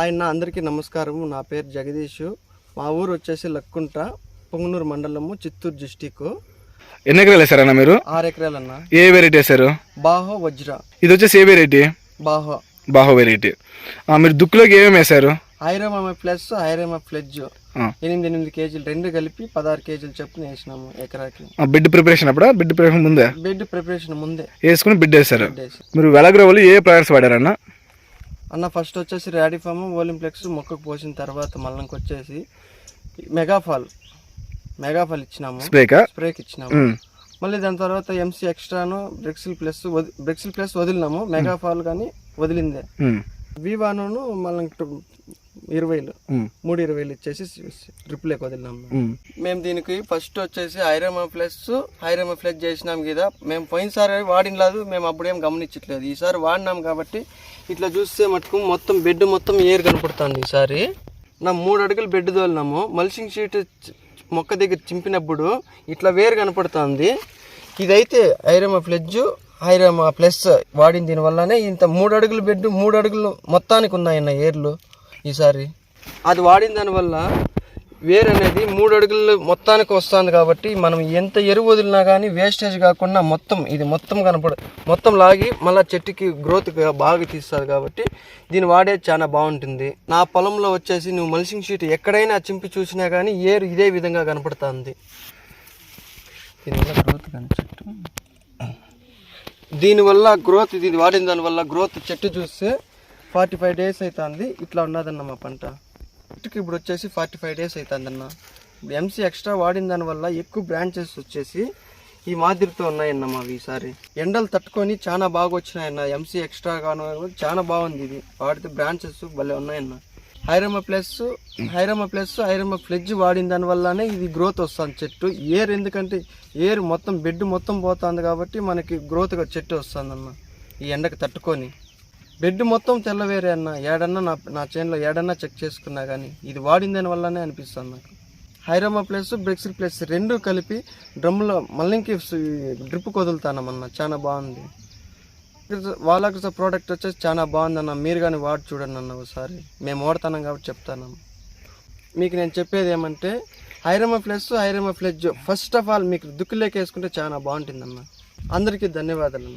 ఆయన అందరికీ నమస్కారం నా పేరు జగదీష్. మా ఊరు వచ్చేసి లక్కుంట పొంగనూరు మండలము చిత్తూరు డిస్టిక్ ఎన్ని ఎకరాలు వేసారన్న మీరు? ఆరు ఎకరాలన్న. ఏ వెరైటీ వేసారు బాహో వజ్ర. ఇది వచ్చేసి ఏ వెరైటీ? బాహో. బాహో వెరైటీ. మీరు దుక్కులోకి ఏమేమి వేసారు ఐరమ ప్లస్ ఐరమ ఫ్లెడ్జ్. ఎనిమిది ఎనిమిది కేజీలు రెండు కలిపి పదహారు కేజీలు చొప్పున వేసినాము ఎకరాకి. బిడ్ ప్రిపరేషన్ అప్పుడా? బిడ్ ప్రిపరేషన్ ముందే? బెడ్ ప్రిపరేషన్ ముందే. వేసుకుని బిడ్ వేసారు మీరు వెలగ్రోవలు ఏ ప్రొడక్ట్స్ వాడారన్న? అన్న ఫస్ట్ వచ్చేసి రాడిఫామ్ ఓలింప్లెక్స్ మొక్కకు పోసిన తర్వాత మళ్ళీకి వచ్చేసి మెగాఫాల్ మెగాఫాల్ ఇచ్చినాము. స్ప్రేకి? ఇచ్చినాము. మళ్ళీ దాని తర్వాత ఎంసీ ఎక్స్ట్రాను బ్రెక్సిల్ ప్లస్ బ్రెక్సిల్ ప్లస్ వదిలినాము. మెగాఫాల్ కానీ వదిలిందే. వివాను మళ్ళీ ఇరవైలు. మూడు ఇరవైలు ఇచ్చేసి ట్రిపుల్ వదిలినాము మేము. దీనికి ఫస్ట్ వచ్చేసి ఐరమా ప్లస్ ఐరమా ప్లస్ చేసినాం కదా మేము పోయినసారి వాడినలేదు మేము అప్పుడేం గమనించట్లేదు. ఈసారి వాడినాం కాబట్టి ఇట్లా చూస్తే మటుకు మొత్తం బెడ్ మొత్తం ఏర్ కనపడుతుంది ఈసారి. నా మూడు అడుగులు బెడ్ తోలినాము. మల్సింగ్ షీట్ మొక్క దగ్గర చింపినప్పుడు ఇట్లా వేరు కనపడుతుంది. ఇదైతే ఐరమా ఫ్లెడ్జ్ ఐరమా ప్లస్ వాడిన దీనివల్లనే ఇంత మూడు అడుగులు బెడ్ మూడు అడుగులు మొత్తానికి ఉన్నాయన్న ఏర్లు ఈసారి? అది వాడిన దానివల్ల వేరు అనేది మూడు అడుగులు మొత్తానికి వస్తుంది కాబట్టి మనం ఎంత ఎరువు వదిలినా కానీ వేస్టేజ్ కాకుండా మొత్తం ఇది మొత్తం కనపడ మొత్తం లాగి మళ్ళీ చెట్టుకి గ్రోత్ బాగా తీస్తుంది కాబట్టి దీన్ని వాడేది చాలా బాగుంటుంది. నా పొలంలో వచ్చేసి నువ్వు మల్సింగ్ షీట్ ఎక్కడైనా చింపి చూసినా కానీ ఏరు ఇదే విధంగా కనపడుతుంది. దీనివల్ల గ్రోత్ కానీ చెట్టు? దీనివల్ల గ్రోత్ ఇది వాడిన దానివల్ల గ్రోత్ చెట్టు చూస్తే ఫార్టీ ఫైవ్ డేస్ అవుతుంది ఇట్లా ఉన్నదన్న మా పంట. ఇటుకి ఇప్పుడు వచ్చేసి ఫార్టీ ఫైవ్ డేస్ అవుతుందన్న ఇప్పుడు ఎంసీ ఎక్స్ట్రా వాడిన దానివల్ల ఎక్కువ బ్రాంచెస్ వచ్చేసి ఈ మాదిరితో ఉన్నాయన్న మావి ఈసారి. ఎండలు తట్టుకొని చాలా బాగా వచ్చినాయన్న ఎంసీ ఎక్స్ట్రా కాను చాలా బాగుంది ఇది. వాడితే బ్రాంచెస్ భలే ఉన్నాయన్న. హైరమ ప్లస్ హైరమ ప్లస్ హైరమ ఫ్లెడ్జ్ వాడిన దాని వల్లనే ఇది గ్రోత్ వస్తుంది చెట్టు. ఏర్ ఎందుకంటే ఏర్ మొత్తం బెడ్ మొత్తం పోతుంది కాబట్టి మనకి గ్రోత్గా చెట్టు వస్తుంది అన్న ఈ ఎండకు తట్టుకొని. బెడ్ మొత్తం తెల్లవేరే అన్న. ఏడన్నా నా నా చేనులో ఏడన్నా చెక్ చేసుకున్నా కానీ ఇది వాడిన దాని వల్లనే అనిపిస్తుంది నాకు. హైరమా ప్లస్ బ్రెక్సిల్ ప్లస్ రెండు కలిపి డ్రమ్లో మళ్ళీకి డ్రిప్ వదులుతానమన్న చాలా బాగుంది. వాళ్ళకి ప్రోడక్ట్ వచ్చేసి చాలా బాగుందన్న మీరు కానీ వాడి చూడండి అన్న ఒకసారి. మేము వాడుతున్నాం కాబట్టి చెప్తాను. మీకు నేను చెప్పేది ఏమంటే ఐరమ ప్లస్ ఐరమ ఫ్లెజ్ ఫస్ట్ ఆఫ్ ఆల్ మీకు దుక్కులేకేసుకుంటే చాలా బాగుంటుందన్న. అందరికీ ధన్యవాదాలు